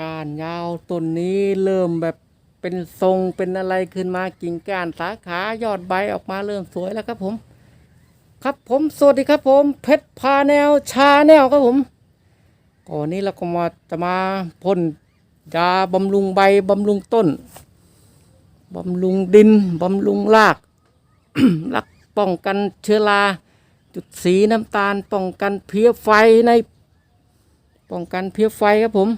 ก้านยาวต้นนี้เริ่มแบบเป็นทรงเป็นอะไรขึ้นมากิ่งก้านสาขายอดใบออกมาเริ่มสวยแล้วครับผม ครับผมสวัสดีครับผม เพชรพาแนวชาแนวครับผมก่อนนี้เราก็มาจะมาพ่นยาบำรุงใบบำรุงต้นบำรุงดินบำรุงรากรักป้องกันเชื้อราจุดสีน้ำตาลป้องกันเพลี้ยไฟใน ป้องกันเพลี้ยไฟครับผม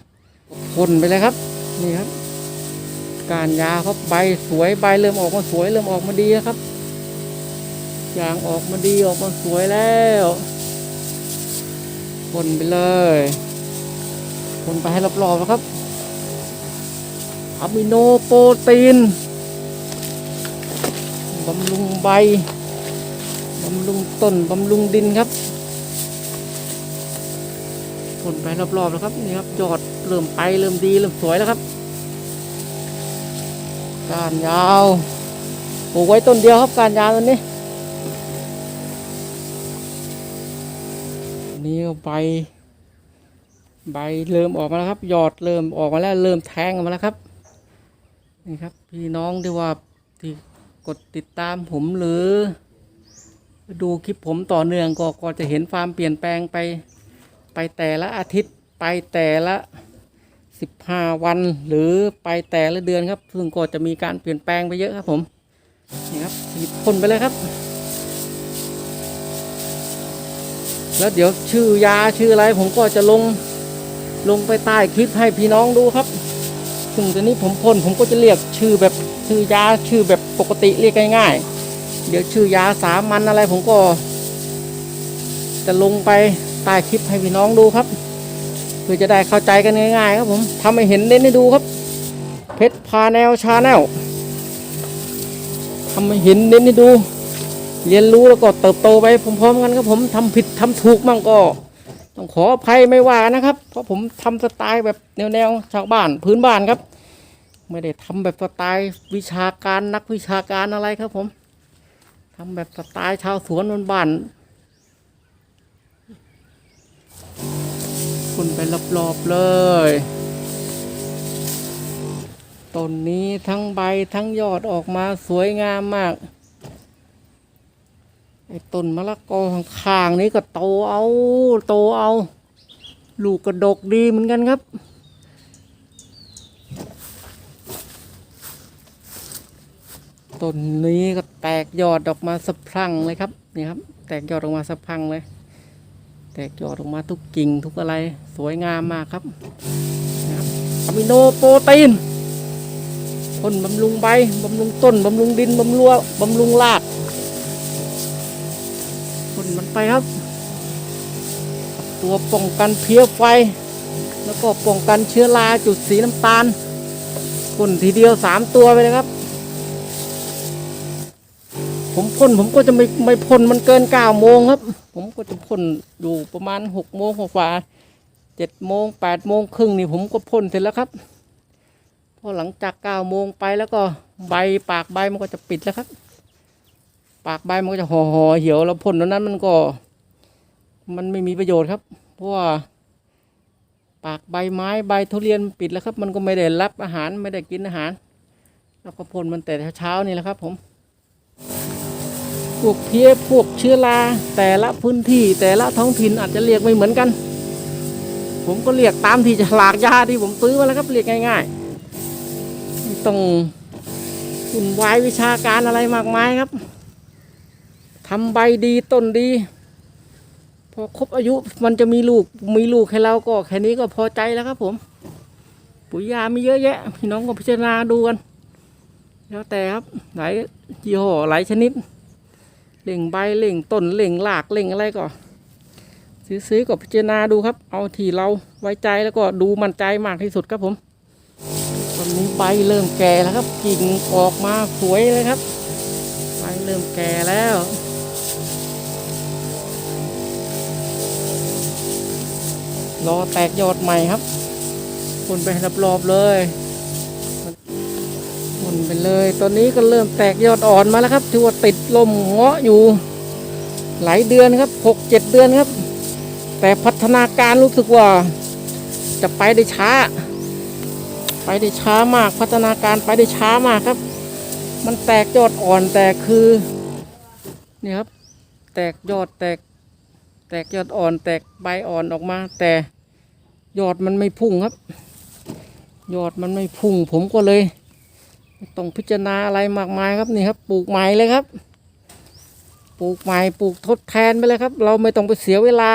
พ่นไปเลยครับ นี่ครับ การยาครับใบสวยใบเริ่มออกมาสวยเริ่มออกมาดีแล้วครับยางออกมาดีออกมาสวยแล้วพ่นไปเลยพ่นไปให้รอบๆนะครับอะมิโนโปรตีนบำรุงใบบำรุงต้นบำรุงดินครับพ่นไปรอบๆแล้วครับนี่ครับยอด เริ่มไปเริ่มดีเริ่มสวยแล้วครับการยาวปลูกไว้ต้นเดียวครับการยาวต้นนี้นี่ก็ใบใบเริ่มออกมาแล้วครับยอดเริ่มออกมาแล้ว เริ่มแทงออกมาแล้วครับนี่ครับ พี่น้องที่ว่าที่กดติดตามผมหรือ ดูคลิปผมต่อเนื่องก็ก็จะเห็นความเปลี่ยนแปลงไป ไปแต่ละอาทิตย์ไปแต่ละ สิบห้าวันหรือไปแต่ละเดือนครับซึ่งก็จะมีการเปลี่ยนแปลงไปเยอะครับผมนี่ครับฉีดพ่นไปเลยครับ แล้วเดี๋ยวชื่อยาชื่ออะไรผมก็จะลงลงไปใต้คลิปให้พี่น้องดูครับซึ่งตอนนี้ผมพ่นผมก็จะเรียกชื่อแบบชื่อยาชื่อแบบปกติเรียกง่ายๆ เดี๋ยวชื่อยาสามัญอะไรผมก็ จะลงไปใต้คลิปให้พี่น้องดูครับ เพื่อจะได้เข้าใจกันง่ายๆครับผมทำให้เห็นเน้นให้ดูครับ เพชรพาแนวชาแนลทำให้เห็นเน้นให้ดู เรียนรู้แล้วก็เติบโตไปพร้อมๆกันครับผมทำผิดทำถูกมั่งก็ต้องขออภัยไม่ว่านะครับ เพราะผมทำสไตล์แบบแนวๆชาวบ้านพื้นบ้านครับ ไม่ได้ทำแบบสไตล์วิชาการนักวิชาการอะไรครับผมทำแบบสไตล์ชาวสวนบ้านๆคุณไป รอบๆเลย ต้นนี้ทั้งใบทั้งยอดออกมาสวยงามมาก ไอ้ต้นมะละกอข้างๆนี้ก็โตเอา โตเอา ลูกกระดกดีเหมือนกันครับต้นนี้ก็แตกยอดออกมาสะพรั่งเลยครับนี่ครับ แตกยอดออกมาสะพรั่งเลย แตกยอดออกมาทุกกิ่งทุกอะไรสวยงามมากครับอะมิโนโปรตีนพ่นบำรุงใบบำรุงต้นบำรุงดินบำรุงบำรุงรากพ่นมันไปครับ ตัวป้องกันเพลี้ยไฟ แล้วก็ป้องกันเชื้อราจุดสีน้ำตาลพ่นทีเดียวสามตัวไปเลยครับ ผมพ่นผมก็จะไม่ไม่พ่นมันเกินเก้าโมงครับ ผมก็จะพ่นอยู่ประมาณหกโมงกว่าเจ็ดโมงแปดโมงครึ่งนี่ผมก็พ่นเสร็จแล้วครับพอหลังจากเก้าโมงไปแล้วก็ใบปากใบมันก็จะปิดแล้วครับ ปากใบมันก็จะห่อห่อเหี่ยวแล้วพ่นตรงนั้นมันก็ มันไม่มีประโยชน์ครับ เพราะว่าปากใบไม้ใบทุเรียนปิดแล้วครับ มันก็ไม่ได้รับอาหารไม่ได้กินอาหาร แล้วก็พ่นมันแต่เช้านี่แหละครับ ผม พวกเพี้ยพวกเชื้อราแต่ละพื้นที่แต่ละท้องถิ่นอาจจะเรียกไม่เหมือนกัน ผมก็เรียกตามที่ฉลากยาที่ผมซื้อมาแล้วครับเรียกง่ายๆไม่ต้องวุ่นวายวิชาการอะไรมากมายครับทำใบดีต้นดีพอครบอายุมันจะมีลูกมีลูกให้เราก็แค่นี้ก็พอใจแล้วครับผม ปุ๋ยยามีเยอะแยะ พี่น้องก็พิจารณาดูกัน แล้วแต่ครับหลายยี่ห้อหลายชนิด เล่งใบเล่งต้นเล่งรากเล่งอะไรก็ ซื้อๆก็พิจารณาดูครับ เอาที่เราไว้ใจแล้วก็ดูมั่นใจมากที่สุดครับผมตอนนี้ใบเริ่มแก่แล้วครับกิ่งออกมาสวยเลยครับใบเริ่มแก่แล้วรอแตกยอดใหม่ครับพ่นไปรอบเลย นไปเลย ตอนนี้ก็เริ่มแตกยอดอ่อนมาแล้วครับถือว่าติดลมเงาะอยู่ หลายเดือนครับหกเจ็ดเดือนครับ แต่พัฒนาการรู้สึกว่า จะไปได้ช้า ไปได้ช้ามาก พัฒนาการไปได้ช้ามากครับ มันแตกยอดอ่อนแต่คือนี่ครับ แตกยอดแตก แตกยอดอ่อน แตกใบอ่อนออกมา แต่ยอดมันไม่พุ่งครับ ยอดมันไม่พุ่งผมก็เลย ต้องพิจารณาอะไรมากมายครับนี่ครับ ปลูกใหม่เลยครับ ปลูกใหม่ปลูกทดแทนไปเลยครับ เราไม่ต้องไปเสียเวลา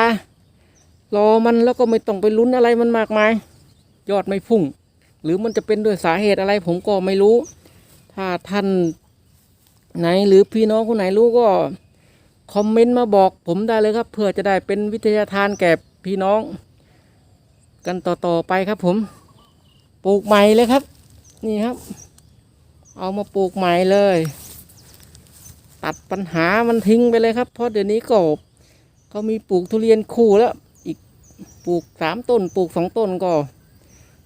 รอมันแล้วก็ไม่ต้องไปลุ้นอะไรมันมากมาย ยอดไม่พุ่ง หรือมันจะเป็นด้วยสาเหตุอะไร ผมก็ไม่รู้ ถ้าท่านไหนหรือพี่น้องคนไหนรู้ก็คอมเมนต์มาบอกผมได้เลยครับเพื่อจะได้เป็นวิทยาทานแก่พี่น้อง กันต่อๆไปครับผม ปลูกใหม่เลยครับ นี่ครับ เอามาปลูกใหม่เลย ตัดปัญหามันทิ้งไปเลยครับ เพราะเดี๋ยวนี้ก็เขามีปลูกทุเรียนคู่แล้ว อีกปลูกสามต้น ปลูกสองต้นก็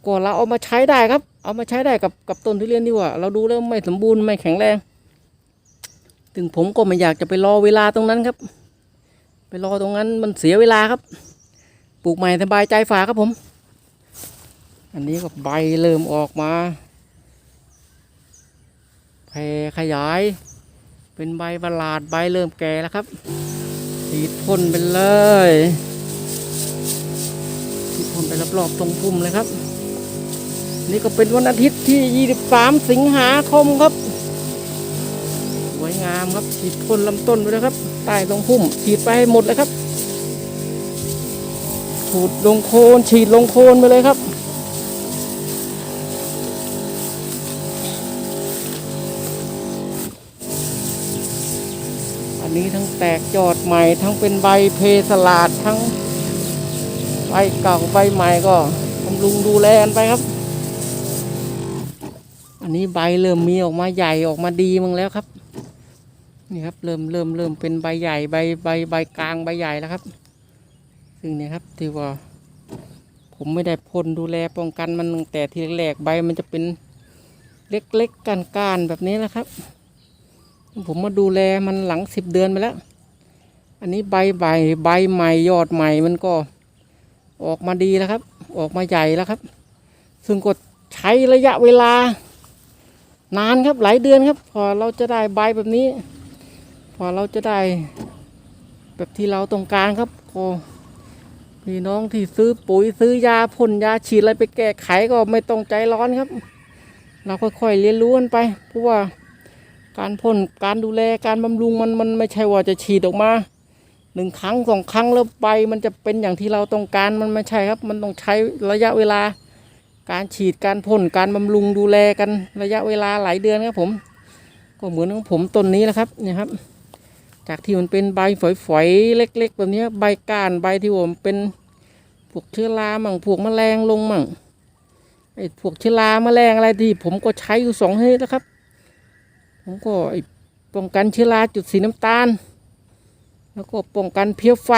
ก็เราเอามาใช้ได้ครับ เอามาใช้ได้กับกับต้นทุเรียนดีกว่า เราดูแล้วไม่สมบูรณ์ไม่แข็งแรง ถึงผมก็ไม่อยากจะไปรอเวลาตรงนั้นครับ ไปรอตรงนั้นมันเสียเวลาครับ ปลูกใหม่สบายใจฝาครับผม อันนี้ก็ใบเริ่มออกมา แผ่ขยาย เป็นใบประหลาดใบเริ่มแก่แล้วครับฉีดพ่นไปเลยฉีดพ่นไปรอบๆตรงพุ่มเลยครับ นี่ก็เป็นวันอาทิตย์ที่ 23 สิงหาคมครับสวยงามครับฉีดพ่นลำต้นไปเลยครับใต้ตรงพุ่มฉีดไปให้หมดเลยครับฉูดลงโคนฉีดลงโคนไปเลยครับ อันนี้ทั้ง แตกยอดใหม่ ทั้งเป็นใบเพสลาดทั้งใบเก่าใบใหม่ก็บำรุงดูแลกันไปครับ อันนี้ใบเริ่มมีออกมาใหญ่ออกมาดีมั้งแล้วครับ นี่ครับเริ่มเริ่มเริ่มเป็นใบใหญ่ใบใบใบกลางใบใหญ่แล้วครับ ซึ่งเนี่ยครับที่ว่า ผมไม่ได้พ่นดูแลป้องกันมันแต่ทีแรกใบมันจะเป็นเล็กๆก้านๆแบบนี้นะครับ ผมมาดูแลมันหลังสิบเดือนไปแล้ว อันนี้ใบใบใบใหม่ยอดใหม่มันก็ออกมาดีแล้วครับ ออกมาใหญ่แล้วครับ ซึ่งก็ใช้ระยะเวลานานครับหลายเดือนครับ พอเราจะได้ใบแบบนี้ พอเราจะได้แบบที่เราต้องการครับก็พี่น้องที่ซื้อปุ๋ยซื้อยาพ่นยาฉีดอะไรไปแก้ไขก็ไม่ต้องใจร้อนครับ เราค่อยๆเรียนรู้กันไปเพราะว่าการพ่นการดูแลการบำรุงมันมันไม่ใช่ว่าจะฉีดออกมา หนึ่งครั้งสองครั้งแล้วใบมันจะเป็นอย่างที่เราต้องการมันไม่ใช่ครับ มันต้องใช้ระยะเวลา การฉีดการพ่นการบำรุงดูแลกันระยะเวลาหลายเดือนครับผม ก็เหมือนของผมต้นนี้แหละครับเนี่ยครับ จากที่มันเป็นใบฝอยๆเล็ก ๆ แบบนี้ใบก้านใบที่ผมเป็นพวกเชื้อรามั่งพวกแมลงลงมั่งไอ้พวกเชื้อราแมลงอะไรที่ ผมก็ใช้อยู่สองชนิดแล้วครับ ผมก็ป้องกันเชื้อราจุดสีน้ำตาล แล้วก็ป้องกันเพี้ยไฟ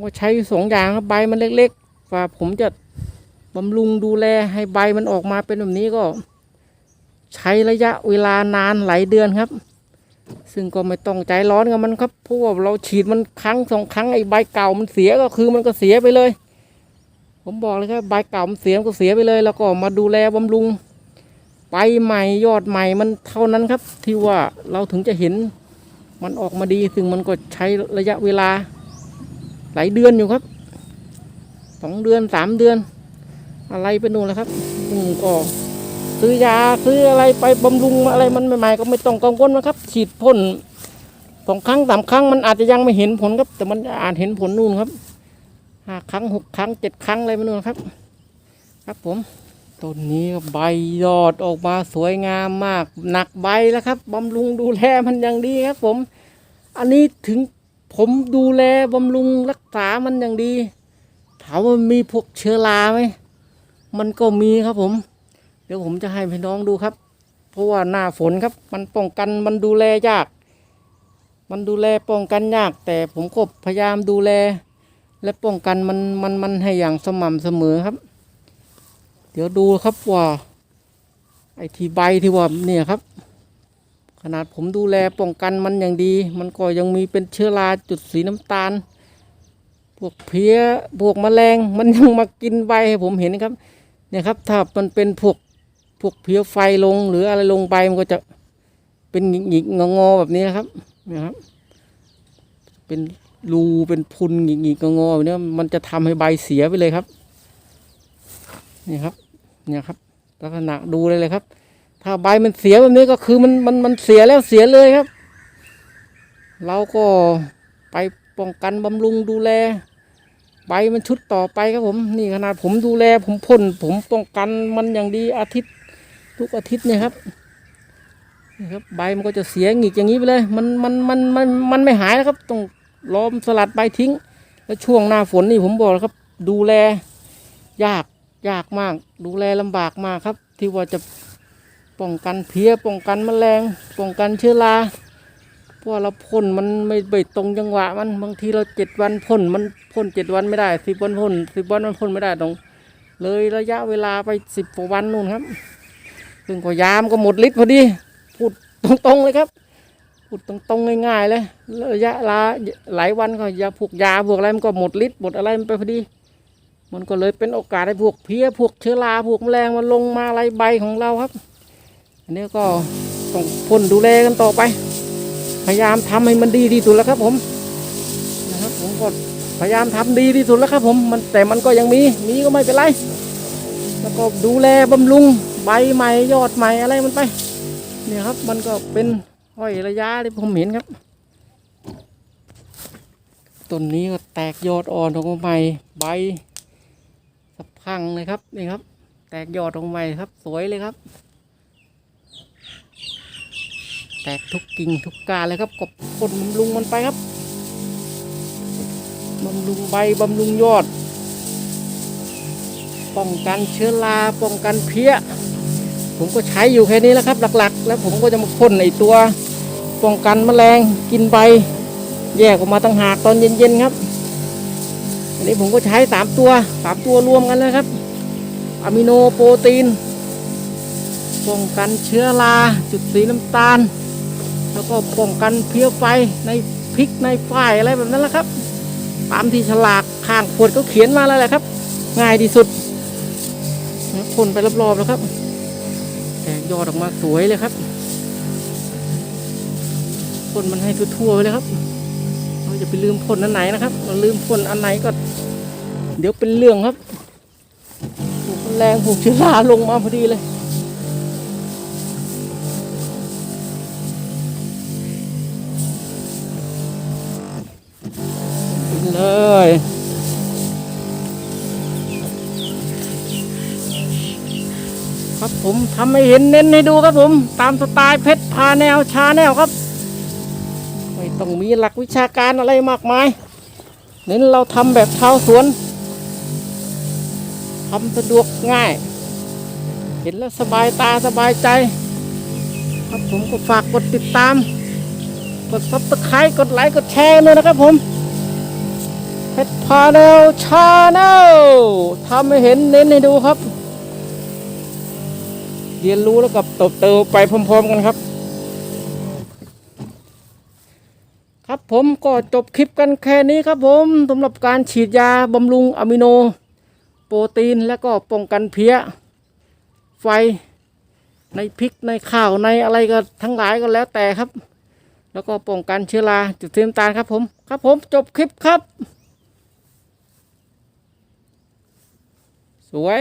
ก็ใช้สองอย่างครับใบมันเล็กๆว่าผมจะบำรุงดูแลให้ใบมันออกมาเป็นแบบนี้ก็ ใช้ระยะเวลานานหลายเดือนครับ ซึ่งก็ไม่ต้องใจร้อนกับมันครับเพราะว่าเราฉีดมันครั้งสองครั้งไอ้ใบเก่ามันเสียก็คือมันก็เสียไปเลย ผมบอกเลยครับใบเก่ามันเสียก็เสียไปเลย แล้วก็มาดูแลบำรุงไปใหม่ยอดใหม่มันเท่านั้นครับ ที่ว่าเราถึงจะเห็น มันออกมาดีซึ่งมันก็ใช้ระยะเวลา หลายเดือนอยู่ครับสองเดือนสามเดือน อะไรไปนู่นแล้วครับอืมก็ซื้อยาซื้ออะไรไปบำรุงอะไรมันใหม่ๆก็ไม่ต้องกังวลนะครับ ฉีดพ่นสองครั้งสามครั้งมันอาจจะยังไม่เห็นผลครับ แต่มันอาจเห็นผลนู่นครับห้าครั้งหกครั้งเจ็ดครั้งอะไรไปนู่นครับ ครับผม ต้นนี้ใบยอดออกมาสวยงามมาก หนักใบแล้วครับบำรุงดูแลมันอย่างดีครับ ผม อันนี้ถึงผมดูแลบำรุงรักษามันอย่างดี ถามว่ามีพวกเชื้อราไหมมันก็มีครับผม เดี๋ยวผมจะให้พี่น้องดูครับ เพราะว่าหน้าฝนครับ มันป้องกันมันดูแลยาก มันดูแลป้องกันยาก แต่ผมก็พยายามดูแล และป้องกันมันมันมันให้อย่างสม่ำเสมอครับ เดี๋ยวดูครับว่าไอ้ที่ใบที่ว่าเนี่ยครับ ขนาดผมดูแลป้องกันมันอย่างดี มันก็ยังมีเป็นเชื้อราจุดสีน้ำตาล พวกเพลี้ยพวกแมลง มันยังมากินใบให้ผมเห็นครับ เนี่ยครับ ถ้ามันเป็นพวกพวกเพี้ยไฟลงหรืออะไรลงไปมันก็จะเป็นหงิกๆงอๆแบบนี้นะครับเนี่ยครับเป็นรูเป็นพุนหงิกๆงอๆแบบนี้มันจะทำให้ใบเสียไปเลยครับ นี่ครับ เนี่ยครับ ลักษณะดูเลยเลยครับ ถ้าใบมันเสียแบบนี้ก็คือมันมันมันเสียแล้วเสียเลยครับ เราก็ไปป้องกันบำรุงดูแล ใบมันชุดต่อไปครับผม นี่ขนาดผมดูแล ผมพ่นผมป้องกันมันอย่างดีอาทิตย์ ทุกอาทิตย์เนี่ยครับนี่ครับใบมันก็จะเสียหงิกอย่างนี้ไปเลย มันมันมันมันมันไม่หายนะครับต้องล้อมสลัดใบทิ้ง แล้วช่วงหน้าฝนนี่ผมบอกแล้วครับ ดูแลยาก ยากมาก ดูแลลำบากมากครับ ที่ว่าจะป้องกันเพี้ยป้องกันแมลงป้องกันเชื้อราเพราะเราพ่นมันไม่ไปตรงจังหวะมันบางทีเราเจ็ดวันพ่นมันพ่นเจ็ดวันไม่ได้สิบวันพ่นสิบวันมันพ่นไม่ได้ตรงเลยระยะเวลาไปสิบกว่าวันนู่นครับซึ่งก็ยามก็หมดฤทธิ์พอดีพูดตรงๆเลยครับพูดตรงๆง่ายๆเลยระยะลาหลายวันก็ยาพวกยาพวกอะไรมันก็หมดฤทธิ์หมดอะไรมันไปพอดี มันก็เลยเป็นโอกาสให้พวกเพี้ยพวกเชื้อราพวกแมลงมันลงมาอะไรใบของเราครับ อันนี้ก็ต้องพ่นดูแลกันต่อไป พยายามทำให้มันดีที่สุดแล้วครับ ผมนะครับผมก็พยายามทำดีที่สุดแล้วครับ ผมมันแต่มันก็ยังมีมีก็ไม่เป็นไร แล้วก็ดูแลบำรุงใบใหม่ยอดใหม่อะไรมันไป เนี่ยครับมันก็เป็นห้อยระยะที่ผมเห็นครับต้นนี้ก็แตกยอดอ่อนออกมาใหม่ใบ พรังเลยครับนี่ครับ แตกยอดออกมาใหม่ครับ สวยเลยครับ แตกทุกกิ่งทุกกาเลยครับกบพ่นบำรุงมันไปครับบำรุงใบบำรุงยอด ป้องกันเชื้อราป้องกันเพี้ย ผมก็ใช้อยู่แค่นี้แล้วครับ หลักๆ แล้วผมก็จะมาพ่นไอตัว ป้องกันแมลงกินใบ แยกออกมาตั้งหากตอนเย็นๆครับ นนี้ผมก็ใช้สามตัวสามตัวรวมกันเลยครับอะมิโนโปรตีนป้องกันเชื้อราจุดสีน้ำตาล แล้วก็ป้องกันเพี้ยไฟในพริกในฝ้ายอะไรแบบนั้นแหละครับตามที่ฉลากข้างขวดก็เขียนมาแล้วแหละครับ ง่ายที่สุดนะพ่นไปรอบๆแล้วครับ แตกยอดออกมาสวยเลยครับพ่นมันให้ทั่วๆไปเลยครับ เราจะไปลืมพ่นอันไหนนะครับเราลืมพ่นอันไหนก็ เดี๋ยวเป็นเรื่องครับผูกแรงผูกเชื้อราลงมาพอดีเลยเลยครับผมทำให้เห็นเน้นให้ดูครับผม ตามสไตล์เพชรพาแนวชาแนวครับ ต้องมีหลักวิชาการอะไรมากมาย เน้นเราทำแบบชาวสวนทำสะดวกง่าย เห็นแล้วสบายตาสบายใจ ครับผมก็ฝากกดติดตาม กดซับสไครต์กดไลค์กดแชร์ด้วยนะครับผมเพชรพาแนวชาแนลทำให้เห็นเน้นให้ดูครับ เรียนรู้แล้วกับเติบโตไปพร้อมๆกันครับ ครับผมก็จบคลิปกันแค่นี้ครับผมสำหรับการฉีดยาบำรุงอะมิโน โปรตีนและก็ป้องกันเพี้ย ไฟ ในพริกในข้าวในอะไรก็ทั้งหลายก็แล้วแต่ครับ แล้วก็ป้องกันเชื้อราจุดสีน้ำตาลครับผม ครับผมจบคลิปครับ สวย